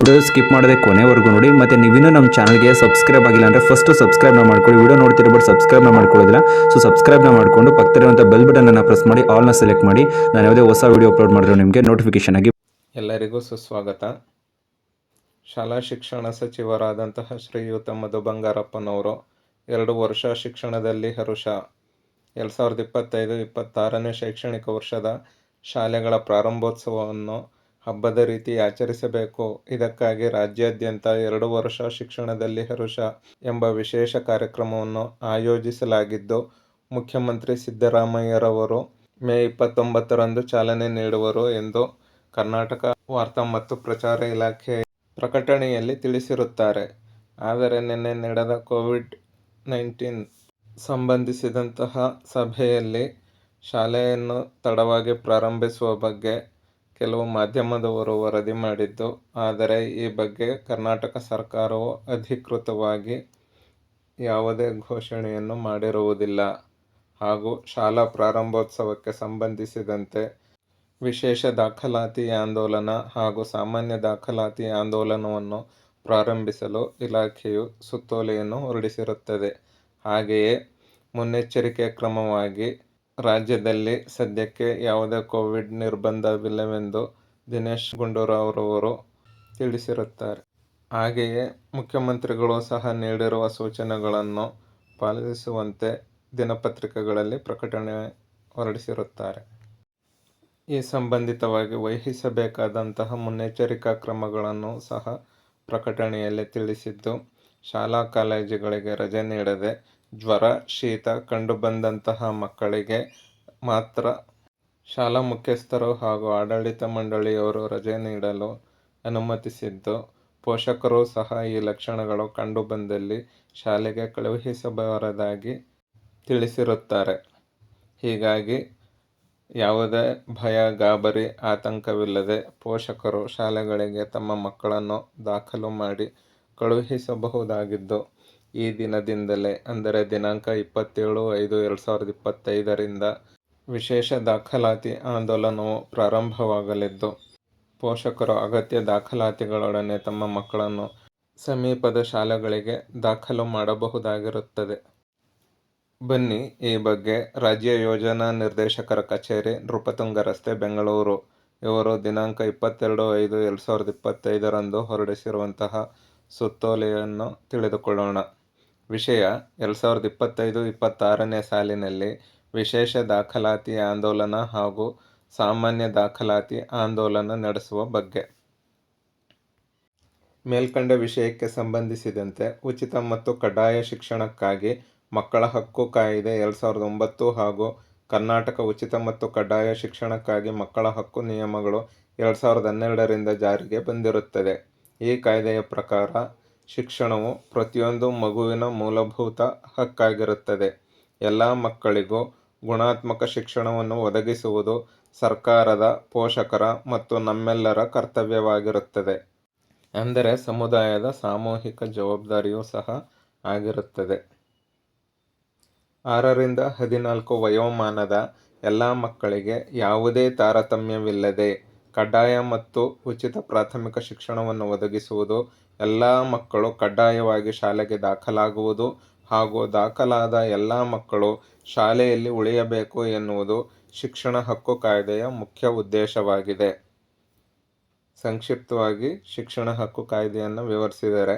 Video skip ಮಾಡದೆ ಕೊನೆವರೆಗೂ ನೋಡಿ, ಮತ್ತು ನೀವಿನ್ನೂ ನಮ್ಮ ಚಾನಲ್ಗೆ ಸಬ್ಸ್ಕ್ರೈಬ್ ಆಗಿಲ್ಲ ಅಂದರೆ ಫಸ್ಟು ಸಬ್ಸ್ಕ್ರೈಬ್ನ ಮಾಡ್ಕೊಳ್ಳಿ. ವಿಡಿಯೋ ನೋಡ್ತಿರೋ ಬಟ್ ಸಬ್ಸ್ಕ್ರೈಬ್ನ ಮಾಡ್ಕೊಳ್ಳೋದಿಲ್ಲ. ಸೊ ಮಾಡ್ಕೊಂಡು ಮಾಡಿಕೊಂಡು ಪಕ್ಕದಲ್ಲಿರುವಂಥ ಬೆಲ್ ಬಟನನ್ನು ಪ್ರೆಸ್ ಮಾಡಿ ಆಲ್ನ ಸೆಲೆಕ್ಟ್ ಮಾಡಿ. ನಾನು ಯಾವುದೇ ಹೊಸ ವಿಡಿಯೋ ಅಪ್ಲೋಡ್ ಮಾಡಿದ್ರು ನಿಮಗೆ ನೋಟಿಫಿಕೇಶನ್ ಆಗಿ ಎಲ್ಲರಿಗೂ ಸುಸ್ವಾಗತ. ಶಾಲಾ ಶಿಕ್ಷಣ ಸಚಿವರಾದಂತಹ ಶ್ರೀಯುತ ಮಧು ಬಂಗಾರಪ್ಪನವರು, ಎರಡು ವರ್ಷ ಶಿಕ್ಷಣದಲ್ಲಿ ಹರುಷ. ಎರಡು ಸಾವಿರದ ಇಪ್ಪತ್ತೈದು, ಇಪ್ಪತ್ತಾರನೇ ಶೈಕ್ಷಣಿಕ ವರ್ಷದ ಶಾಲೆಗಳ ಪ್ರಾರಂಭೋತ್ಸವವನ್ನು ಹಬ್ಬದ ರೀತಿ ಆಚರಿಸಬೇಕು. ಇದಕ್ಕಾಗಿ ರಾಜ್ಯಾದ್ಯಂತ ಎರಡು ವರ್ಷ ಶಿಕ್ಷಣದಲ್ಲಿ ಹರುಷ ಎಂಬ ವಿಶೇಷ ಕಾರ್ಯಕ್ರಮವನ್ನು ಆಯೋಜಿಸಲಾಗಿದ್ದು, ಮುಖ್ಯಮಂತ್ರಿ ಸಿದ್ದರಾಮಯ್ಯರವರು ಮೇ ಇಪ್ಪತ್ತೊಂಬತ್ತರಂದು ಚಾಲನೆ ನೀಡುವರು ಎಂದು ಕರ್ನಾಟಕ ವಾರ್ತಾ ಮತ್ತು ಪ್ರಚಾರ ಇಲಾಖೆ ಪ್ರಕಟಣೆಯಲ್ಲಿ ತಿಳಿಸಿರುತ್ತಾರೆ. ಆದರೆ ನಿನ್ನೆ ನಡೆದ ಕೋವಿಡ್ ನೈನ್ಟೀನ್ ಸಂಬಂಧಿಸಿದಂತಹ ಸಭೆಯಲ್ಲಿ ಶಾಲೆಯನ್ನು ತಡವಾಗಿ ಪ್ರಾರಂಭಿಸುವ ಬಗ್ಗೆ ಕೆಲವು ಮಾಧ್ಯಮದವರು ವರದಿ ಮಾಡಿದ್ದು, ಆದರೆ ಈ ಬಗ್ಗೆ ಕರ್ನಾಟಕ ಸರ್ಕಾರವು ಅಧಿಕೃತವಾಗಿ ಯಾವುದೇ ಘೋಷಣೆಯನ್ನು ಮಾಡಿರುವುದಿಲ್ಲ. ಹಾಗೂ ಶಾಲಾ ಪ್ರಾರಂಭೋತ್ಸವಕ್ಕೆ ಸಂಬಂಧಿಸಿದಂತೆ ವಿಶೇಷ ದಾಖಲಾತಿ ಆಂದೋಲನ ಹಾಗೂ ಸಾಮಾನ್ಯ ದಾಖಲಾತಿ ಆಂದೋಲನವನ್ನು ಪ್ರಾರಂಭಿಸಲು ಇಲಾಖೆಯು ಸುತ್ತೋಲೆಯನ್ನು ಹೊರಡಿಸಿರುತ್ತದೆ. ಹಾಗೆಯೇ ಮುನ್ನೆಚ್ಚರಿಕೆ ಕ್ರಮವಾಗಿ ರಾಜ್ಯದಲ್ಲಿ ಸದ್ಯಕ್ಕೆ ಯಾವುದೇ ಕೋವಿಡ್ ನಿರ್ಬಂಧವಿಲ್ಲವೆಂದು ದಿನೇಶ್ ಗುಂಡೂರಾವ್ರವರು ತಿಳಿಸಿರುತ್ತಾರೆ. ಹಾಗೆಯೇ ಮುಖ್ಯಮಂತ್ರಿಗಳು ಸಹ ನೀಡಿರುವ ಸೂಚನೆಗಳನ್ನು ಪಾಲಿಸುವಂತೆ ದಿನಪತ್ರಿಕೆಗಳಲ್ಲಿ ಪ್ರಕಟಣೆ ಹೊರಡಿಸಿರುತ್ತಾರೆ. ಈ ಸಂಬಂಧಿತವಾಗಿ ವಹಿಸಬೇಕಾದಂತಹ ಮುನ್ನೆಚ್ಚರಿಕಾ ಕ್ರಮಗಳನ್ನು ಸಹ ಪ್ರಕಟಣೆಯಲ್ಲಿ ತಿಳಿಸಿದ್ದು, ಶಾಲಾ ಕಾಲೇಜುಗಳಿಗೆ ರಜೆ ನೀಡದೆ ಜ್ವರ, ಶೀತ ಕಂಡುಬಂದಂತಹ ಮಕ್ಕಳಿಗೆ ಮಾತ್ರ ಶಾಲಾ ಮುಖ್ಯಸ್ಥರು ಹಾಗೂ ಆಡಳಿತ ಮಂಡಳಿಯವರು ರಜೆ ನೀಡಲು ಅನುಮತಿಸಿದ್ದು, ಪೋಷಕರು ಸಹ ಈ ಲಕ್ಷಣಗಳು ಕಂಡುಬಂದಲ್ಲಿ ಶಾಲೆಗೆ ಕಳುಹಿಸಬಾರದಾಗಿ ತಿಳಿಸಿರುತ್ತಾರೆ. ಹೀಗಾಗಿ ಯಾವುದೇ ಭಯ, ಗಾಬರಿ, ಆತಂಕವಿಲ್ಲದೆ ಪೋಷಕರು ಶಾಲೆಗಳಿಗೆ ತಮ್ಮ ಮಕ್ಕಳನ್ನು ದಾಖಲು ಮಾಡಿ ಕಳುಹಿಸಬಹುದಾಗಿದ್ದು ಈ ದಿನದಿಂದಲೇ, ಅಂದರೆ ದಿನಾಂಕ ಇಪ್ಪತ್ತೇಳು ಐದು ಎರಡು ಸಾವಿರದ ಇಪ್ಪತ್ತೈದರಿಂದ ವಿಶೇಷ ದಾಖಲಾತಿ ಆಂದೋಲನವು ಪ್ರಾರಂಭವಾಗಲಿದ್ದು, ಪೋಷಕರು ಅಗತ್ಯ ದಾಖಲಾತಿಗಳೊಡನೆ ತಮ್ಮ ಮಕ್ಕಳನ್ನು ಸಮೀಪದ ಶಾಲೆಗಳಿಗೆ ದಾಖಲು ಮಾಡಬಹುದಾಗಿರುತ್ತದೆ. ಬನ್ನಿ, ಈ ಬಗ್ಗೆ ರಾಜ್ಯ ಯೋಜನಾ ನಿರ್ದೇಶಕರ ಕಚೇರಿ ನೃಪತುಂಗ ರಸ್ತೆ, ಬೆಂಗಳೂರು. ಇವರು ದಿನಾಂಕ ಇಪ್ಪತ್ತೆರಡು ಐದು ಎರಡು ಸಾವಿರದ ಇಪ್ಪತ್ತೈದರಂದು ಹೊರಡಿಸಿರುವಂತಹ ಸುತ್ತೋಲೆಯನ್ನು ತಿಳಿದುಕೊಳ್ಳೋಣ. ವಿಷಯ, ಎರಡು ಸಾವಿರದ ಇಪ್ಪತ್ತೈದು, ಇಪ್ಪತ್ತಾರನೇ ಸಾಲಿನಲ್ಲಿ ವಿಶೇಷ ದಾಖಲಾತಿ ಆಂದೋಲನ ಹಾಗೂ ಸಾಮಾನ್ಯ ದಾಖಲಾತಿ ಆಂದೋಲನ ನಡೆಸುವ ಬಗ್ಗೆ. ಮೇಲ್ಕಂಡ ವಿಷಯಕ್ಕೆ ಸಂಬಂಧಿಸಿದಂತೆ ಉಚಿತ ಮತ್ತು ಕಡ್ಡಾಯ ಶಿಕ್ಷಣಕ್ಕಾಗಿ ಮಕ್ಕಳ ಹಕ್ಕು ಕಾಯಿದೆ ಎರಡು ಸಾವಿರದ ಒಂಬತ್ತು ಹಾಗೂ ಕರ್ನಾಟಕ ಉಚಿತ ಮತ್ತು ಕಡ್ಡಾಯ ಶಿಕ್ಷಣಕ್ಕಾಗಿ ಮಕ್ಕಳ ಹಕ್ಕು ನಿಯಮಗಳು ಎರಡು ಸಾವಿರದ ಹನ್ನೆರಡರಿಂದ ಜಾರಿಗೆ ಬಂದಿರುತ್ತದೆ. ಈ ಕಾಯ್ದೆಯ ಪ್ರಕಾರ ಶಿಕ್ಷಣವು ಪ್ರತಿಯೊಂದು ಮಗುವಿನ ಮೂಲಭೂತ ಹಕ್ಕಾಗಿರುತ್ತದೆ. ಎಲ್ಲ ಮಕ್ಕಳಿಗೂ ಗುಣಾತ್ಮಕ ಶಿಕ್ಷಣವನ್ನು ಒದಗಿಸುವುದು ಸರ್ಕಾರದ, ಪೋಷಕರ ಮತ್ತು ನಮ್ಮೆಲ್ಲರ ಕರ್ತವ್ಯವಾಗಿರುತ್ತದೆ. ಅಂದರೆ ಸಮುದಾಯದ ಸಾಮೂಹಿಕ ಜವಾಬ್ದಾರಿಯೂ ಸಹ ಆಗಿರುತ್ತದೆ. ಆರರಿಂದ ಹದಿನಾಲ್ಕು ವಯೋಮಾನದ ಎಲ್ಲ ಮಕ್ಕಳಿಗೆ ಯಾವುದೇ ತಾರತಮ್ಯವಿಲ್ಲದೆ ಕಡ್ಡಾಯ ಮತ್ತು ಉಚಿತ ಪ್ರಾಥಮಿಕ ಶಿಕ್ಷಣವನ್ನು ಒದಗಿಸುವುದು, ಎಲ್ಲ ಮಕ್ಕಳು ಕಡ್ಡಾಯವಾಗಿ ಶಾಲೆಗೆ ದಾಖಲಾಗುವುದು ಹಾಗೂ ದಾಖಲಾದ ಎಲ್ಲ ಮಕ್ಕಳು ಶಾಲೆಯಲ್ಲಿ ಉಳಿಯಬೇಕು ಎನ್ನುವುದು ಶಿಕ್ಷಣ ಹಕ್ಕು ಕಾಯ್ದೆಯ ಮುಖ್ಯ ಉದ್ದೇಶವಾಗಿದೆ. ಸಂಕ್ಷಿಪ್ತವಾಗಿ ಶಿಕ್ಷಣ ಹಕ್ಕು ಕಾಯ್ದೆಯನ್ನು ವಿವರಿಸಿದರೆ,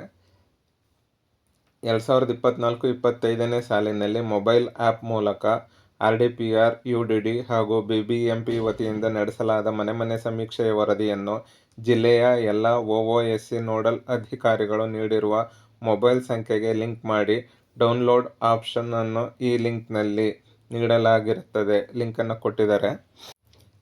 ಎರಡು ಸಾವಿರದ ಇಪ್ಪತ್ತ್ನಾಲ್ಕು ಇಪ್ಪತ್ತೈದನೇ ಸಾಲಿನಲ್ಲಿ ಮೊಬೈಲ್ ಆ್ಯಪ್ ಮೂಲಕ ಆರ್ ಯುಡಿಡಿ ಹಾಗೂ ಬಿಬಿಎಂಪಿ ವತಿಯಿಂದ ನಡೆಸಲಾದ ಮನೆ ಮನೆ ಸಮೀಕ್ಷೆಯ ವರದಿಯನ್ನು ಜಿಲ್ಲೆಯ ಎಲ್ಲ O O S C nodal ಅಧಿಕಾರಿಗಳು ನೀಡಿರುವ ಮೊಬೈಲ್ ಸಂಖ್ಯೆಗೆ ಲಿಂಕ್ ಮಾಡಿ ಡೌನ್ಲೋಡ್ ಆಪ್ಷನನ್ನು ಈ ಲಿಂಕ್ನಲ್ಲಿ ನೀಡಲಾಗಿರುತ್ತದೆ. ಲಿಂಕನ್ನು ಕೊಟ್ಟಿದ್ದಾರೆ.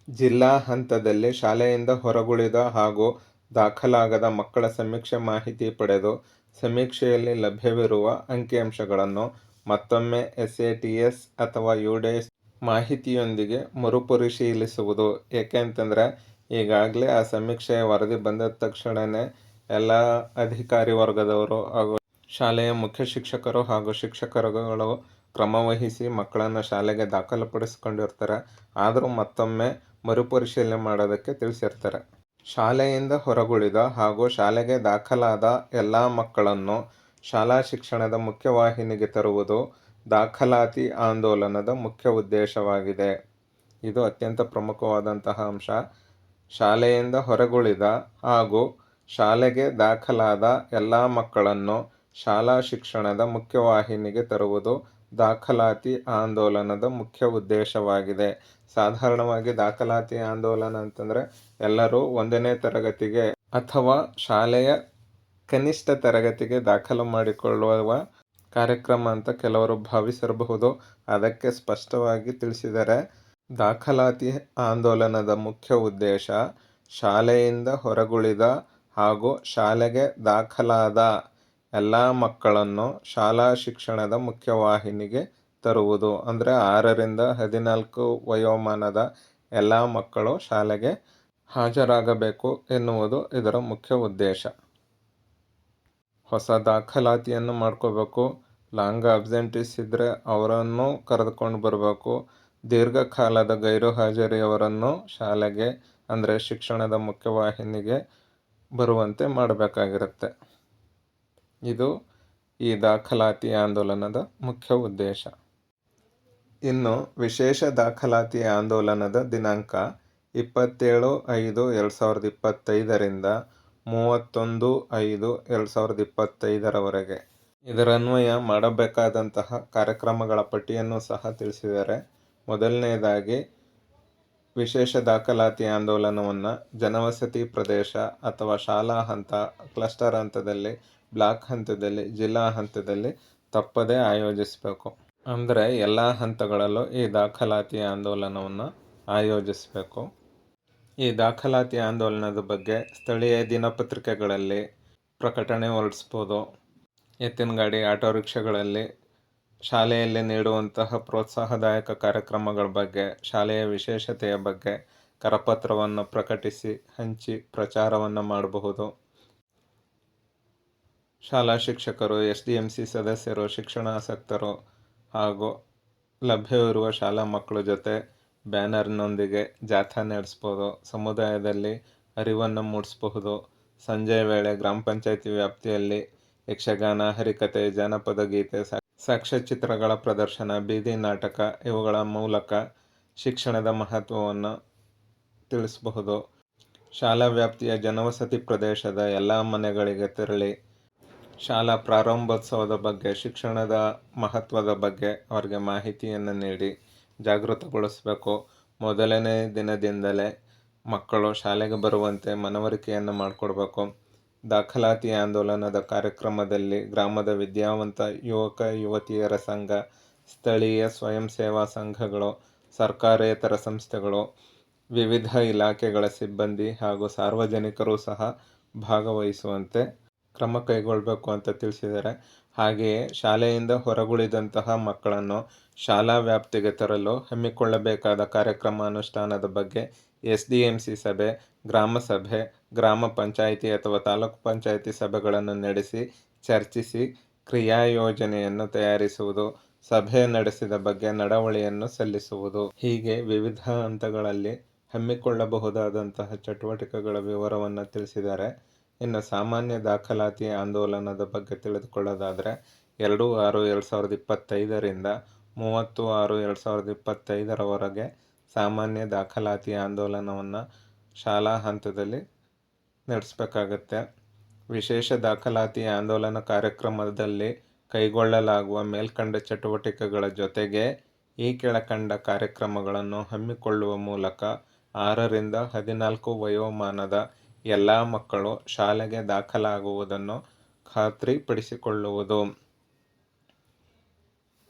ಜಿಲ್ಲಾ ಹಂತದಲ್ಲಿ ಶಾಲೆಯಿಂದ ಹೊರಗುಳಿದ ಹಾಗೂ ದಾಖಲಾಗದ ಮಕ್ಕಳ ಸಮೀಕ್ಷೆ ಮಾಹಿತಿ ಪಡೆದು ಸಮೀಕ್ಷೆಯಲ್ಲಿ ಲಭ್ಯವಿರುವ ಅಂಕಿಅಂಶಗಳನ್ನು ಮತ್ತೊಮ್ಮೆ ಎಸ್ ಎ ಟಿ ಎಸ್ ಅಥವಾ ಯು ಡಿ ಎಸ್ ಮಾಹಿತಿಯೊಂದಿಗೆ ಮರುಪರಿಶೀಲಿಸುವುದು. ಏಕೆ ಅಂತಂದರೆ ಈಗಾಗಲೇ ಆ ಸಮೀಕ್ಷೆಯ ವರದಿ ಬಂದ ತಕ್ಷಣವೇ ಎಲ್ಲ ಅಧಿಕಾರಿ ವರ್ಗದವರು ಹಾಗೂ ಶಾಲೆಯ ಮುಖ್ಯ ಶಿಕ್ಷಕರು ಹಾಗೂ ಶಿಕ್ಷಕರುಗಳು ಕ್ರಮವಹಿಸಿ ಮಕ್ಕಳನ್ನು ಶಾಲೆಗೆ ದಾಖಲುಪಡಿಸಿಕೊಂಡಿರ್ತಾರೆ. ಆದರೂ ಮತ್ತೊಮ್ಮೆ ಮರುಪರಿಶೀಲನೆ ಮಾಡೋದಕ್ಕೆ ತಿಳಿಸಿರ್ತಾರೆ. ಶಾಲೆಯಿಂದ ಹೊರಗುಳಿದ ಹಾಗೂ ಶಾಲೆಗೆ ದಾಖಲಾದ ಎಲ್ಲ ಮಕ್ಕಳನ್ನು ಶಾಲಾ ಶಿಕ್ಷಣದ ಮುಖ್ಯವಾಹಿನಿಗೆ ತರುವುದು ದಾಖಲಾತಿ ಆಂದೋಲನದ ಮುಖ್ಯ ಉದ್ದೇಶವಾಗಿದೆ. ಇದು ಅತ್ಯಂತ ಪ್ರಮುಖವಾದಂತಹ ಅಂಶ. ಶಾಲೆಯಿಂದ ಹೊರಗುಳಿದ ಹಾಗೂ ಶಾಲೆಗೆ ದಾಖಲಾದ ಎಲ್ಲ ಮಕ್ಕಳನ್ನು ಶಾಲಾ ಶಿಕ್ಷಣದ ಮುಖ್ಯವಾಹಿನಿಗೆ ತರುವುದು ದಾಖಲಾತಿ ಆಂದೋಲನದ ಮುಖ್ಯ ಉದ್ದೇಶವಾಗಿದೆ. ಸಾಧಾರಣವಾಗಿ ದಾಖಲಾತಿ ಆಂದೋಲನ ಅಂತಂದರೆ ಎಲ್ಲರೂ ಒಂದನೇ ತರಗತಿಗೆ ಅಥವಾ ಶಾಲೆಯ ಕನಿಷ್ಠ ತರಗತಿಗೆ ದಾಖಲು ಮಾಡಿಕೊಳ್ಳುವ ಕಾರ್ಯಕ್ರಮ ಅಂತ ಕೆಲವರು ಭಾವಿಸಿರಬಹುದು. ಅದಕ್ಕೆ ಸ್ಪಷ್ಟವಾಗಿ ತಿಳಿಸಿದರೆ, ದಾಖಲಾತಿ ಆಂದೋಲನದ ಮುಖ್ಯ ಉದ್ದೇಶ ಶಾಲೆಯಿಂದ ಹೊರಗುಳಿದ ಹಾಗೂ ಶಾಲೆಗೆ ದಾಖಲಾದ ಎಲ್ಲ ಮಕ್ಕಳನ್ನು ಶಾಲಾ ಶಿಕ್ಷಣದ ಮುಖ್ಯವಾಹಿನಿಗೆ ತರುವುದು. ಅಂದರೆ ಆರರಿಂದ ಹದಿನಾಲ್ಕು ವಯೋಮಾನದ ಎಲ್ಲ ಮಕ್ಕಳು ಶಾಲೆಗೆ ಹಾಜರಾಗಬೇಕು ಎನ್ನುವುದು ಇದರ ಮುಖ್ಯ ಉದ್ದೇಶ. ಹೊಸ ದಾಖಲಾತಿಯನ್ನು ಮಾಡ್ಕೋಬೇಕು. ಲಾಂಗ್ ಅಬ್ಸೆಂಟೀಸ್ ಇದ್ದರೆ ಅವರನ್ನು ಕರೆದುಕೊಂಡು ಬರಬೇಕು. ದೀರ್ಘಕಾಲದ ಗೈರು ಹಾಜರಿಯವರನ್ನು ಶಾಲೆಗೆ, ಅಂದರೆ ಶಿಕ್ಷಣದ ಮುಖ್ಯವಾಹಿನಿಗೆ ಬರುವಂತೆ ಮಾಡಬೇಕಾಗಿರುತ್ತೆ. ಇದು ಈ ದಾಖಲಾತಿ ಆಂದೋಲನದ ಮುಖ್ಯ ಉದ್ದೇಶ. ಇನ್ನು ವಿಶೇಷ ದಾಖಲಾತಿ ಆಂದೋಲನದ ದಿನಾಂಕ ಇಪ್ಪತ್ತೇಳು ಐದು ಎರಡು ಸಾವಿರದ ಇಪ್ಪತ್ತೈದರಿಂದ ಮೂವತ್ತೊಂದು ಐದು ಎರಡು ಸಾವಿರದ ಇಪ್ಪತ್ತೈದರವರೆಗೆ. ಇದರನ್ವಯ ಮಾಡಬೇಕಾದಂತಹ ಕಾರ್ಯಕ್ರಮಗಳ ಪಟ್ಟಿಯನ್ನು ಸಹ ತಿಳಿಸಿದ್ದಾರೆ. ಮೊದಲನೆಯದಾಗಿ ವಿಶೇಷ ದಾಖಲಾತಿ ಆಂದೋಲನವನ್ನು ಜನವಸತಿ ಪ್ರದೇಶ ಅಥವಾ ಶಾಲಾ ಹಂತ, ಕ್ಲಸ್ಟರ್ ಹಂತದಲ್ಲಿ, ಬ್ಲಾಕ್ ಹಂತದಲ್ಲಿ, ಜಿಲ್ಲಾ ಹಂತದಲ್ಲಿ ತಪ್ಪದೇ ಆಯೋಜಿಸಬೇಕು. ಅಂದರೆ ಎಲ್ಲ ಹಂತಗಳಲ್ಲೂ ಈ ದಾಖಲಾತಿ ಆಂದೋಲನವನ್ನು ಆಯೋಜಿಸಬೇಕು. ಈ ದಾಖಲಾತಿ ಆಂದೋಲನದ ಬಗ್ಗೆ ಸ್ಥಳೀಯ ದಿನಪತ್ರಿಕೆಗಳಲ್ಲಿ ಪ್ರಕಟಣೆ ಹೊರಡಿಸ್ಬೋದು ಎತ್ತಿನ ಗಾಡಿ ಆಟೋ ರಿಕ್ಷಾಗಳಲ್ಲಿ ಶಾಲೆಯಲ್ಲಿ ನೀಡುವಂತಹ ಪ್ರೋತ್ಸಾಹದಾಯಕ ಕಾರ್ಯಕ್ರಮಗಳ ಬಗ್ಗೆ, ಶಾಲೆಯ ವಿಶೇಷತೆಯ ಬಗ್ಗೆ ಕರಪತ್ರವನ್ನು ಪ್ರಕಟಿಸಿ ಹಂಚಿ ಪ್ರಚಾರವನ್ನು ಮಾಡಬಹುದು. ಶಾಲಾ ಶಿಕ್ಷಕರು ಎಸ್ ಡಿ ಎಂ ಸಿ ಸದಸ್ಯರು, ಶಿಕ್ಷಣಾಸಕ್ತರು ಹಾಗೂ ಲಭ್ಯವಿರುವ ಶಾಲಾ ಮಕ್ಕಳ ಜೊತೆ ಬ್ಯಾನರ್ನೊಂದಿಗೆ ಜಾಥಾ ನಡೆಸ್ಬೋದು, ಸಮುದಾಯದಲ್ಲಿ ಅರಿವನ್ನು ಮೂಡಿಸಬಹುದು. ಸಂಜೆ ವೇಳೆ ಗ್ರಾಮ ಪಂಚಾಯತಿ ವ್ಯಾಪ್ತಿಯಲ್ಲಿ ಯಕ್ಷಗಾನ, ಹರಿಕತೆ, ಜಾನಪದ ಗೀತೆ ಸಾಕ್ಷ್ಯಚಿತ್ರಗಳ ಪ್ರದರ್ಶನ, ಬೀದಿ ನಾಟಕ ಇವುಗಳ ಮೂಲಕ ಶಿಕ್ಷಣದ ಮಹತ್ವವನ್ನು ತಿಳಿಸಬಹುದು. ಶಾಲಾ ವ್ಯಾಪ್ತಿಯ ಜನವಸತಿ ಪ್ರದೇಶದ ಎಲ್ಲ ಮನೆಗಳಿಗೆ ತೆರಳಿ, ಶಾಲಾ ಪ್ರಾರಂಭೋತ್ಸವದ ಬಗ್ಗೆ, ಶಿಕ್ಷಣದ ಮಹತ್ವದ ಬಗ್ಗೆ ಅವರಿಗೆ ಮಾಹಿತಿಯನ್ನು ನೀಡಿ. ಜಾಗೃತಗೊಳಿಸಬೇಕು. ಮೊದಲನೇ ದಿನದಿಂದಲೇ ಮಕ್ಕಳು ಶಾಲೆಗೆ ಬರುವಂತೆ ಮನವರಿಕೆಯನ್ನು ಮಾಡಿಕೊಡ್ಬೇಕು. ದಾಖಲಾತಿ ಆಂದೋಲನದ ಕಾರ್ಯಕ್ರಮದಲ್ಲಿ ಗ್ರಾಮದ ವಿದ್ಯಾವಂತ ಯುವಕ, ಯುವತಿಯರ ಸಂಘ, ಸ್ಥಳೀಯ ಸ್ವಯಂ ಸೇವಾ ಸಂಘಗಳು, ಸರ್ಕಾರೇತರ ಸಂಸ್ಥೆಗಳು, ವಿವಿಧ ಇಲಾಖೆಗಳ ಸಿಬ್ಬಂದಿ ಹಾಗೂ ಸಾರ್ವಜನಿಕರು ಸಹ ಭಾಗವಹಿಸುವಂತೆ ಕ್ರಮ ಕೈಗೊಳ್ಳಬೇಕು ಅಂತ ತಿಳಿಸಿದ್ದಾರೆ. ಹಾಗೆಯೇ ಶಾಲೆಯಿಂದ ಹೊರಗುಳಿದಂತಹ ಮಕ್ಕಳನ್ನು ಶಾಲಾ ವ್ಯಾಪ್ತಿಗೆ ತರಲು ಹಮ್ಮಿಕೊಳ್ಳಬೇಕಾದ ಕಾರ್ಯಕ್ರಮ ಅನುಷ್ಠಾನದ ಬಗ್ಗೆ ಎಸ್ ಡಿ ಎಂ ಸಿ ಸಭೆ, ಗ್ರಾಮ ಸಭೆ, ಗ್ರಾಮ ಪಂಚಾಯಿತಿ ಅಥವಾ ತಾಲೂಕು ಪಂಚಾಯಿತಿ ಸಭೆಗಳನ್ನು ನಡೆಸಿ, ಚರ್ಚಿಸಿ ಕ್ರಿಯಾ ಯೋಜನೆಯನ್ನು ತಯಾರಿಸುವುದು, ಸಭೆ ನಡೆಸಿದ ಬಗ್ಗೆ ನಡವಳಿಯನ್ನು ಸಲ್ಲಿಸುವುದು. ಹೀಗೆ ವಿವಿಧ ಹಂತಗಳಲ್ಲಿ ಹಮ್ಮಿಕೊಳ್ಳಬಹುದಾದಂತಹ ಚಟುವಟಿಕೆಗಳ ವಿವರವನ್ನು ತಿಳಿಸಿದ್ದಾರೆ. ಇನ್ನು ಸಾಮಾನ್ಯ ದಾಖಲಾತಿ ಆಂದೋಲನದ ಬಗ್ಗೆ ತಿಳಿದುಕೊಳ್ಳೋದಾದರೆ, ಎರಡು ಆರು ಎರಡು ಸಾವಿರದ ಇಪ್ಪತ್ತೈದರಿಂದ ಮೂವತ್ತು ಆರು ಎರಡು ಸಾವಿರದ ಇಪ್ಪತ್ತೈದರವರೆಗೆ ಸಾಮಾನ್ಯ ದಾಖಲಾತಿ ಆಂದೋಲನವನ್ನು ಶಾಲಾ ಹಂತದಲ್ಲಿ ನಡೆಸಬೇಕಾಗತ್ತೆ. ವಿಶೇಷ ದಾಖಲಾತಿ ಆಂದೋಲನ ಕಾರ್ಯಕ್ರಮದಲ್ಲಿ ಕೈಗೊಳ್ಳಲಾಗುವ ಮೇಲ್ಕಂಡ ಚಟುವಟಿಕೆಗಳ ಜೊತೆಗೆ ಈ ಕೆಳಕಂಡ ಕಾರ್ಯಕ್ರಮಗಳನ್ನು ಹಮ್ಮಿಕೊಳ್ಳುವ ಮೂಲಕ ಆರರಿಂದ ಹದಿನಾಲ್ಕು ವಯೋಮಾನದ ಎಲ್ಲ ಮಕ್ಕಳು ಶಾಲೆಗೆ ದಾಖಲಾಗುವುದನ್ನು ಖಾತ್ರಿಪಡಿಸಿಕೊಳ್ಳುವುದು.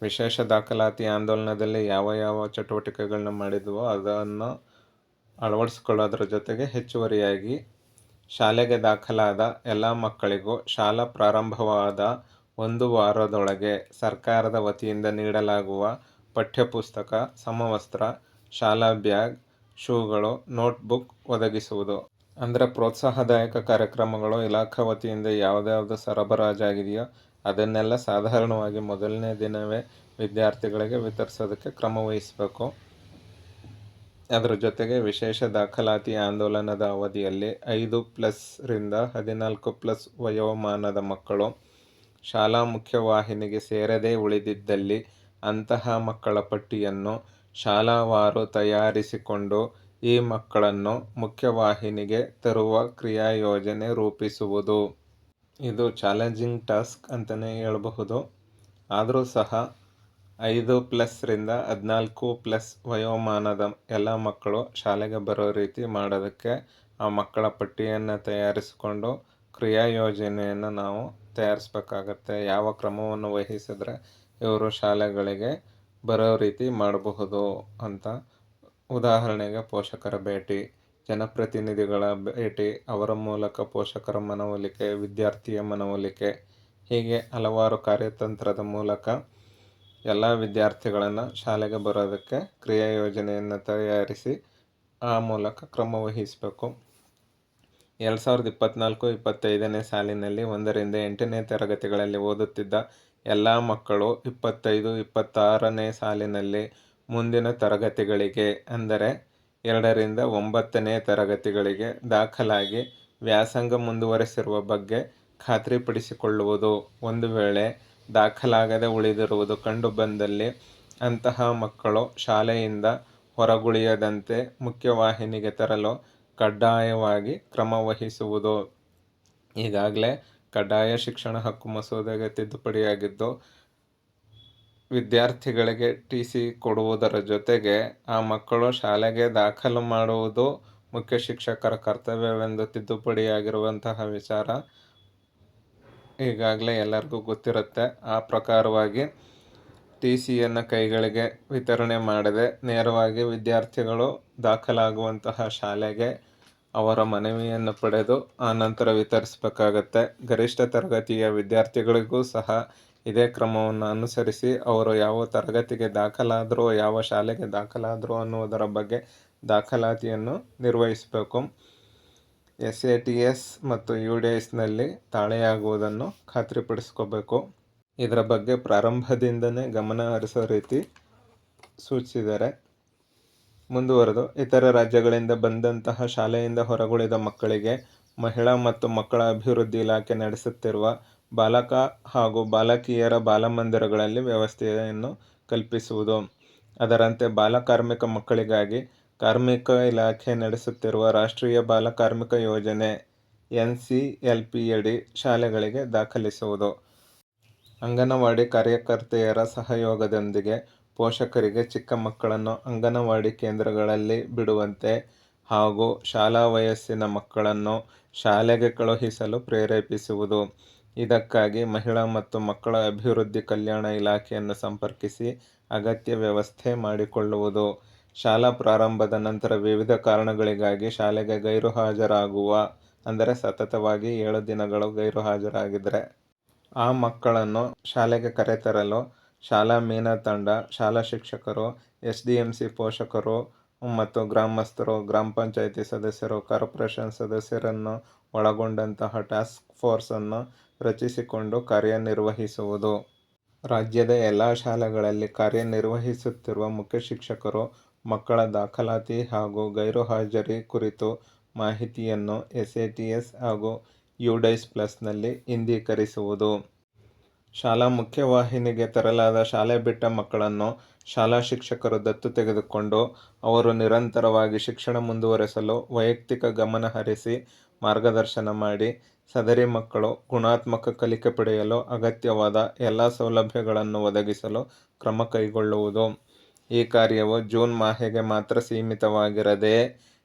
ವಿಶೇಷ ದಾಖಲಾತಿ ಆಂದೋಲನದಲ್ಲಿ ಯಾವ ಯಾವ ಚಟುವಟಿಕೆಗಳನ್ನ ಮಾಡಿದ್ವೋ ಅದನ್ನು ಅಳವಡಿಸ್ಕೊಳ್ಳೋದ್ರ ಜೊತೆಗೆ ಹೆಚ್ಚುವರಿಯಾಗಿ ಶಾಲೆಗೆ ದಾಖಲಾದ ಎಲ್ಲ ಮಕ್ಕಳಿಗೂ ಶಾಲಾ ಪ್ರಾರಂಭವಾದ ಒಂದು ವಾರದೊಳಗೆ ಸರ್ಕಾರದ ವತಿಯಿಂದ ನೀಡಲಾಗುವ ಪಠ್ಯಪುಸ್ತಕ, ಸಮವಸ್ತ್ರ, ಶಾಲಾ ಬ್ಯಾಗ್, ಶೂಗಳು, ನೋಟ್ಬುಕ್ ಒದಗಿಸುವುದು. ಅಂದರೆ ಪ್ರೋತ್ಸಾಹದಾಯಕ ಕಾರ್ಯಕ್ರಮಗಳು ಇಲಾಖಾ ವತಿಯಿಂದ ಯಾವುದ್ಯಾವುದು ಸರಬರಾಜಾಗಿದೆಯೋ ಅದನ್ನೆಲ್ಲ ಸಾಧಾರಣವಾಗಿ ಮೊದಲನೇ ದಿನವೇ ವಿದ್ಯಾರ್ಥಿಗಳಿಗೆ ವಿತರಿಸೋದಕ್ಕೆ ಕ್ರಮ ವಹಿಸಬೇಕು. ಅದರ ಜೊತೆಗೆ ವಿಶೇಷ ದಾಖಲಾತಿ ಆಂದೋಲನದ ಅವಧಿಯಲ್ಲಿ ಐದು ಪ್ಲಸ್ರಿಂದ ಹದಿನಾಲ್ಕು ಪ್ಲಸ್ ವಯೋಮಾನದ ಮಕ್ಕಳು ಶಾಲಾ ಮುಖ್ಯವಾಹಿನಿಗೆ ಸೇರದೇ ಉಳಿದಿದ್ದಲ್ಲಿ ಅಂತಹ ಮಕ್ಕಳ ಪಟ್ಟಿಯನ್ನು ಶಾಲಾವಾರು ತಯಾರಿಸಿಕೊಂಡು ಈ ಮಕ್ಕಳನ್ನು ಮುಖ್ಯವಾಹಿನಿಗೆ ತರುವ ಕ್ರಿಯಾಯೋಜನೆ ರೂಪಿಸುವುದು. ಇದು ಚಾಲೆಂಜಿಂಗ್ ಟಾಸ್ಕ್ ಅಂತಲೇ ಹೇಳಬಹುದು. ಆದರೂ ಸಹ ಐದು ಪ್ಲಸ್ರಿಂದ ಹದಿನಾಲ್ಕು ಪ್ಲಸ್ ವಯೋಮಾನದ ಎಲ್ಲ ಮಕ್ಕಳು ಶಾಲೆಗೆ ಬರೋ ರೀತಿ ಮಾಡೋದಕ್ಕೆ ಆ ಮಕ್ಕಳ ಪಟ್ಟಿಯನ್ನು ತಯಾರಿಸಿಕೊಂಡು ಕ್ರಿಯಾ ಯೋಜನೆಯನ್ನು ನಾವು ತಯಾರಿಸ್ಬೇಕಾಗತ್ತೆ. ಯಾವ ಕ್ರಮವನ್ನು ವಹಿಸಿದ್ರೆ ಇವರು ಶಾಲೆಗಳಿಗೆ ಬರೋ ರೀತಿ ಮಾಡಬಹುದು ಅಂತ ಉದಾಹರಣೆಗೆ ಪೋಷಕರ ಭೇಟಿ, ಜನಪ್ರತಿನಿಧಿಗಳ ಭೇಟಿ, ಅವರ ಮೂಲಕ ಪೋಷಕರ ಮನವೊಲಿಕೆ, ವಿದ್ಯಾರ್ಥಿಯ ಮನವೊಲಿಕೆ, ಹೀಗೆ ಹಲವಾರು ಕಾರ್ಯತಂತ್ರದ ಮೂಲಕ ಎಲ್ಲ ವಿದ್ಯಾರ್ಥಿಗಳನ್ನು ಶಾಲೆಗೆ ಬರೋದಕ್ಕೆ ಕ್ರಿಯಾ ಯೋಜನೆಯನ್ನು ತಯಾರಿಸಿ ಆ ಮೂಲಕ ಕ್ರಮ ವಹಿಸಬೇಕು. ಎರಡು ಸಾವಿರದ ಇಪ್ಪತ್ತ್ನಾಲ್ಕು ಇಪ್ಪತ್ತೈದನೇ ಸಾಲಿನಲ್ಲಿ ಒಂದರಿಂದ ಎಂಟನೇ ತರಗತಿಗಳಲ್ಲಿ ಓದುತ್ತಿದ್ದ ಎಲ್ಲ ಮಕ್ಕಳು ಇಪ್ಪತ್ತೈದು, ಇಪ್ಪತ್ತಾರನೇ ಸಾಲಿನಲ್ಲಿ ಮುಂದಿನ ತರಗತಿಗಳಿಗೆ ಅಂದರೆ ಎರಡರಿಂದ ಒಂಬತ್ತನೇ ತರಗತಿಗಳಿಗೆ ದಾಖಲಾಗಿ ವ್ಯಾಸಂಗ ಮುಂದುವರೆಸಿರುವ ಬಗ್ಗೆ ಖಾತ್ರಿಪಡಿಸಿಕೊಳ್ಳುವುದು. ಒಂದು ವೇಳೆ ದಾಖಲಾಗದೆ ಉಳಿದಿರುವುದು ಕಂಡುಬಂದಲ್ಲಿ ಅಂತಹ ಮಕ್ಕಳು ಶಾಲೆಯಿಂದ ಹೊರಗುಳಿಯದಂತೆ ಮುಖ್ಯವಾಹಿನಿಗೆ ತರಲು ಕಡ್ಡಾಯವಾಗಿ ಕ್ರಮ ವಹಿಸುವುದು. ಈಗಾಗಲೇ ಕಡ್ಡಾಯ ಶಿಕ್ಷಣ ಹಕ್ಕು ಮಸೂದೆಗೆ ತಿದ್ದುಪಡಿಯಾಗಿದ್ದು ವಿದ್ಯಾರ್ಥಿಗಳಿಗೆ ಟಿ ಸಿ ಕೊಡುವುದರ ಜೊತೆಗೆ ಆ ಮಕ್ಕಳು ಶಾಲೆಗೆ ದಾಖಲು ಮಾಡುವುದು ಮುಖ್ಯ ಶಿಕ್ಷಕರ ಕರ್ತವ್ಯವೆಂದು ತಿದ್ದುಪಡಿಯಾಗಿರುವಂತಹ ವಿಚಾರ ಈಗಾಗಲೇ ಎಲ್ಲರಿಗೂ ಗೊತ್ತಿರುತ್ತೆ. ಆ ಪ್ರಕಾರವಾಗಿ ಟಿ ಸಿಯನ್ನು ಕೈಗಳಿಗೆ ವಿತರಣೆ ಮಾಡದೆ ನೇರವಾಗಿ ವಿದ್ಯಾರ್ಥಿಗಳು ದಾಖಲಾಗುವಂತಹ ಶಾಲೆಗೆ ಅವರ ಮನವಿಯನ್ನು ಪಡೆದು ಆನಂತರ ವಿತರಿಸಬೇಕಾಗತ್ತೆ. ಗರಿಷ್ಠ ತರಗತಿಯ ವಿದ್ಯಾರ್ಥಿಗಳಿಗೂ ಸಹ ಇದೇ ಕ್ರಮವನ್ನು ಅನುಸರಿಸಿ ಅವರು ಯಾವ ತರಗತಿಗೆ ದಾಖಲಾದರೂ, ಯಾವ ಶಾಲೆಗೆ ದಾಖಲಾದರು ಅನ್ನುವುದರ ಬಗ್ಗೆ ದಾಖಲಾತಿಯನ್ನು ನಿರ್ವಹಿಸಬೇಕು. ಎಸ್ ಎ ಟಿ ಎಸ್ ಮತ್ತು ಯು ಡಿ ಎಸ್ನಲ್ಲಿ ತಾಳೆಯಾಗುವುದನ್ನು ಖಾತ್ರಿಪಡಿಸ್ಕೋಬೇಕು. ಇದರ ಬಗ್ಗೆ ಪ್ರಾರಂಭದಿಂದನೇ ಗಮನ ಹರಿಸೋ ರೀತಿ ಸೂಚಿಸಿದ್ದಾರೆ ಮುಂದುವರೆದು ಇತರ ರಾಜ್ಯಗಳಿಂದ ಬಂದಂತಹ ಶಾಲೆಯಿಂದ ಹೊರಗುಳಿದ ಮಕ್ಕಳಿಗೆ ಮಹಿಳಾ ಮತ್ತು ಮಕ್ಕಳ ಅಭಿವೃದ್ಧಿ ಇಲಾಖೆ ನಡೆಸುತ್ತಿರುವ ಬಾಲಕ ಹಾಗೂ ಬಾಲಕಿಯರ ಬಾಲಮಂದಿರಗಳಲ್ಲಿ ವ್ಯವಸ್ಥೆಯನ್ನು ಕಲ್ಪಿಸುವುದು. ಅದರಂತೆ ಬಾಲಕಾರ್ಮಿಕ ಮಕ್ಕಳಿಗಾಗಿ ಕಾರ್ಮಿಕ ಇಲಾಖೆ ನಡೆಸುತ್ತಿರುವ ರಾಷ್ಟ್ರೀಯ ಬಾಲಕಾರ್ಮಿಕ ಯೋಜನೆ ಎನ್ ಸಿ ಎಲ್ ಪಿಯಡಿ ಶಾಲೆಗಳಿಗೆ ದಾಖಲಿಸುವುದು. ಅಂಗನವಾಡಿ ಕಾರ್ಯಕರ್ತೆಯರ ಸಹಯೋಗದೊಂದಿಗೆ ಪೋಷಕರಿಗೆ ಚಿಕ್ಕ ಮಕ್ಕಳನ್ನು ಅಂಗನವಾಡಿ ಕೇಂದ್ರಗಳಲ್ಲಿ ಬಿಡುವಂತೆ ಹಾಗೂ ಶಾಲಾ ವಯಸ್ಸಿನ ಮಕ್ಕಳನ್ನು ಶಾಲೆಗೆ ಕಳುಹಿಸಲು ಪ್ರೇರೇಪಿಸುವುದು. ಇದಕ್ಕಾಗಿ ಮಹಿಳಾ ಮತ್ತು ಮಕ್ಕಳ ಅಭಿವೃದ್ಧಿ ಕಲ್ಯಾಣ ಇಲಾಖೆಯನ್ನು ಸಂಪರ್ಕಿಸಿ ಅಗತ್ಯ ವ್ಯವಸ್ಥೆ ಮಾಡಿಕೊಳ್ಳುವುದು. ಶಾಲಾ ಪ್ರಾರಂಭದ ನಂತರ ವಿವಿಧ ಕಾರಣಗಳಿಗಾಗಿ ಶಾಲೆಗೆ ಗೈರು ಹಾಜರಾಗುವ, ಅಂದರೆ ಸತತವಾಗಿ ಏಳು ದಿನಗಳು ಗೈರು ಹಾಜರಾಗಿದ್ದರೆ, ಆ ಮಕ್ಕಳನ್ನು ಶಾಲೆಗೆ ಕರೆತರಲು ಶಾಲಾ ಮೀನಾ ತಂಡ, ಶಾಲಾ ಶಿಕ್ಷಕರು ಎಸ್ ಡಿ ಎಂ ಸಿ ಪೋಷಕರು ಮತ್ತು ಗ್ರಾಮಸ್ಥರು, ಗ್ರಾಮ ಪಂಚಾಯಿತಿ ಸದಸ್ಯರು, ಕಾರ್ಪೊರೇಷನ್ ಸದಸ್ಯರನ್ನು ಒಳಗೊಂಡಂತಹ ಟಾಸ್ಕ್ ಫೋರ್ಸನ್ನು ರಚಿಸಿಕೊಂಡು ಕಾರ್ಯನಿರ್ವಹಿಸುವುದು. ರಾಜ್ಯದ ಎಲ್ಲ ಶಾಲೆಗಳಲ್ಲಿ ಕಾರ್ಯನಿರ್ವಹಿಸುತ್ತಿರುವ ಮುಖ್ಯ ಶಿಕ್ಷಕರು, ಮಕ್ಕಳ ದಾಖಲಾತಿ ಹಾಗೂ ಗೈರು ಹಾಜರಿ ಕುರಿತು ಮಾಹಿತಿಯನ್ನು ಎಸ್ ಎ ಟಿ ಎಸ್ ಹಾಗೂ ಯುಡೈಸ್ ಪ್ಲಸ್ನಲ್ಲಿ ಇಂದೀಕರಿಸುವುದು ಶಾಲಾ ಮುಖ್ಯವಾಹಿನಿಗೆ ತರಲಾದ ಶಾಲೆ ಬಿಟ್ಟ ಮಕ್ಕಳನ್ನು ಶಾಲಾ ಶಿಕ್ಷಕರು ದತ್ತು ತೆಗೆದುಕೊಂಡು ಅವರು ನಿರಂತರವಾಗಿ ಶಿಕ್ಷಣ ಮುಂದುವರೆಸಲು ವೈಯಕ್ತಿಕ ಗಮನ ಹರಿಸಿ ಮಾರ್ಗದರ್ಶನ ಮಾಡಿ ಸದರಿ ಮಕ್ಕಳು ಗುಣಾತ್ಮಕ ಕಲಿಕೆ ಪಡೆಯಲು ಅಗತ್ಯವಾದ ಎಲ್ಲ ಸೌಲಭ್ಯಗಳನ್ನು ಒದಗಿಸಲು ಕ್ರಮ ಕೈಗೊಳ್ಳುವುದು. ಈ ಕಾರ್ಯವು ಜೂನ್ ಮಾಹೆಗೆ ಮಾತ್ರ ಸೀಮಿತವಾಗಿರದೆ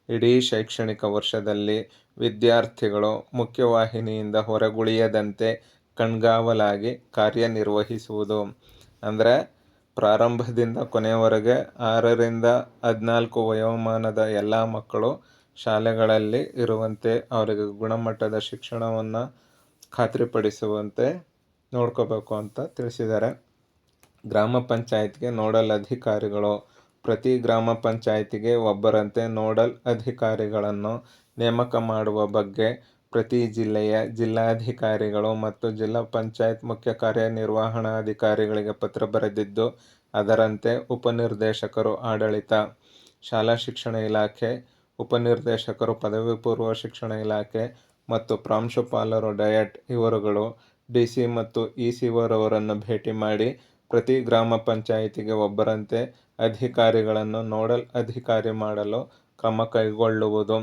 ಇಡೀ ಶೈಕ್ಷಣಿಕ ವರ್ಷದಲ್ಲಿ ವಿದ್ಯಾರ್ಥಿಗಳು ಮುಖ್ಯವಾಹಿನಿಯಿಂದ ಹೊರಗುಳಿಯದಂತೆ ಕಣ್ಗಾವಲಾಗಿ ಕಾರ್ಯನಿರ್ವಹಿಸುವುದು. ಅಂದರೆ ಪ್ರಾರಂಭದಿಂದ ಕೊನೆಯವರೆಗೆ ಆರರಿಂದ ಹದಿನಾಲ್ಕು ವಯೋಮಾನದ ಎಲ್ಲ ಮಕ್ಕಳು ಶಾಲೆಗಳಲ್ಲಿ ಇರುವಂತೆ ಅವರಿಗೆ ಗುಣಮಟ್ಟದ ಶಿಕ್ಷಣವನ್ನು ಖಾತ್ರಿಪಡಿಸುವಂತೆ ನೋಡ್ಕೋಬೇಕು ಅಂತ ತಿಳಿಸಿದ್ದಾರೆ. ಗ್ರಾಮ ಪಂಚಾಯತ್ಗೆ ನೋಡಲ್ ಅಧಿಕಾರಿಗಳು ಪ್ರತಿ ಗ್ರಾಮ ಪಂಚಾಯತಿಗೆ ಒಬ್ಬರಂತೆ ನೋಡಲ್ ಅಧಿಕಾರಿಗಳನ್ನು ನೇಮಕ ಮಾಡುವ ಬಗ್ಗೆ ಪ್ರತಿ ಜಿಲ್ಲೆಯ ಜಿಲ್ಲಾಧಿಕಾರಿಗಳು ಮತ್ತು ಜಿಲ್ಲಾ ಪಂಚಾಯತ್ ಮುಖ್ಯ ಕಾರ್ಯನಿರ್ವಹಣಾಧಿಕಾರಿಗಳಿಗೆ ಪತ್ರ ಬರೆದಿದ್ದು, ಅದರಂತೆ ಉಪನಿರ್ದೇಶಕರು ಆಡಳಿತ, ಶಾಲಾ ಶಿಕ್ಷಣ ಇಲಾಖೆ ಉಪನಿರ್ದೇಶಕರು, ಪದವಿ ಪೂರ್ವ ಶಿಕ್ಷಣ ಇಲಾಖೆ ಮತ್ತು ಪ್ರಾಂಶುಪಾಲರು, ಡಯಟ್ ಇವರುಗಳು, ಡಿಸಿ ಮತ್ತು ಇ ಸಿವರವರನ್ನು ಭೇಟಿ ಮಾಡಿ ಪ್ರತಿ ಗ್ರಾಮ ಪಂಚಾಯಿತಿಗೆ ಒಬ್ಬರಂತೆ ಅಧಿಕಾರಿಗಳನ್ನು ನೋಡಲ್ ಅಧಿಕಾರಿ ಮಾಡಲು ಕ್ರಮ ಕೈಗೊಳ್ಳುವುದು.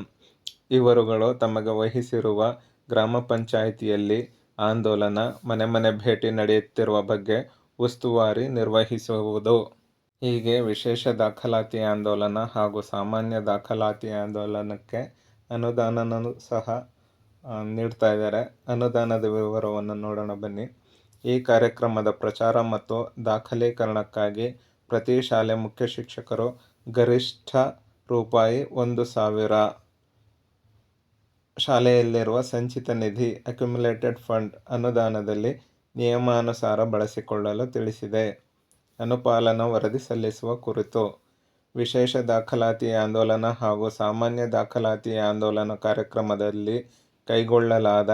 ಇವರುಗಳು ತಮಗೆ ವಹಿಸಿರುವ ಗ್ರಾಮ ಪಂಚಾಯಿತಿಯಲ್ಲಿ ಆಂದೋಲನ, ಮನೆ ಮನೆ ಭೇಟಿ ನಡೆಯುತ್ತಿರುವ ಬಗ್ಗೆ ಉಸ್ತುವಾರಿ ನಿರ್ವಹಿಸುವುದು. ಹೀಗೆ ವಿಶೇಷ ದಾಖಲಾತಿ ಆಂದೋಲನ ಹಾಗೂ ಸಾಮಾನ್ಯ ದಾಖಲಾತಿ ಆಂದೋಲನಕ್ಕೆ ಅನುದಾನನೂ ಸಹ ನೀಡ್ತಾ ಇದ್ದಾರೆ. ಅನುದಾನದ ವಿವರವನ್ನು ನೋಡೋಣ ಬನ್ನಿ. ಈ ಕಾರ್ಯಕ್ರಮದ ಪ್ರಚಾರ ಮತ್ತು ದಾಖಲೀಕರಣಕ್ಕಾಗಿ ಪ್ರತಿ ಶಾಲೆ ಮುಖ್ಯ ಶಿಕ್ಷಕರು ಗರಿಷ್ಠ ರೂಪಾಯಿ ಒಂದು ಸಾವಿರ. ಶಾಲೆಯಲ್ಲಿರುವ ಸಂಚಿತ ನಿಧಿ ಅಕ್ಯುಮುಲೇಟೆಡ್ ಫಂಡ್ ಅನುದಾನದಲ್ಲಿ ನಿಯಮಾನುಸಾರ ಬಳಸಿಕೊಳ್ಳಲು ತಿಳಿಸಿದೆ. ಅನುಪಾಲನಾ ವರದಿ ಸಲ್ಲಿಸುವ ಕುರಿತು ವಿಶೇಷ ದಾಖಲಾತಿ ಆಂದೋಲನ ಹಾಗೂ ಸಾಮಾನ್ಯ ದಾಖಲಾತಿ ಆಂದೋಲನ ಕಾರ್ಯಕ್ರಮದಲ್ಲಿ ಕೈಗೊಳ್ಳಲಾದ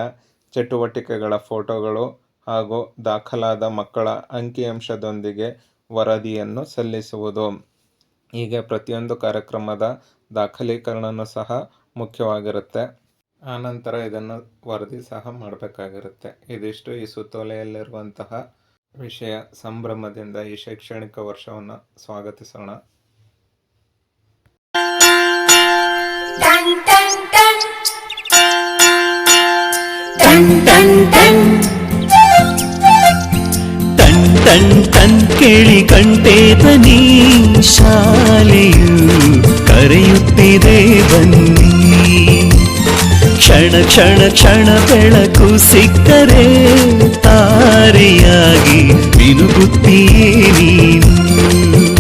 ಚಟುವಟಿಕೆಗಳ ಫೋಟೋಗಳು ಹಾಗೂ ದಾಖಲಾದ ಮಕ್ಕಳ ಅಂಕಿಅಂಶದೊಂದಿಗೆ ವರದಿಯನ್ನು ಸಲ್ಲಿಸುವುದು. ಹೀಗೆ ಪ್ರತಿಯೊಂದು ಕಾರ್ಯಕ್ರಮದ ದಾಖಲೀಕರಣನೂ ಸಹ ಮುಖ್ಯವಾಗಿರುತ್ತೆ. ಆನಂತರ ಇದನ್ನು ವರದಿ ಸಹ ಮಾಡಬೇಕಾಗಿರುತ್ತೆ. ಇದಿಷ್ಟು ಈ ಸುತ್ತೋಲೆಯಲ್ಲಿರುವಂತಹ ವಿಷಯ ಸಂಭ್ರಮದಿಂದ ಈ ಶೈಕ್ಷಣಿಕ ವರ್ಷವನ್ನು ಸ್ವಾಗತಿಸೋಣ. ಟನ್ ಟನ್ ಕೇಳಿ ಕಂಟೆ ನೀ ಶಾಲೆಯು ಕರೆಯುತ್ತಿದೆ ಬನ್ನಿ. ಕ್ಷಣ ಕ್ಷಣ ಕ್ಷಣ ಬೆಳಕು ಸಿಕ್ಕರೆ ತಾರೆಯಾಗಿ ನೀನು.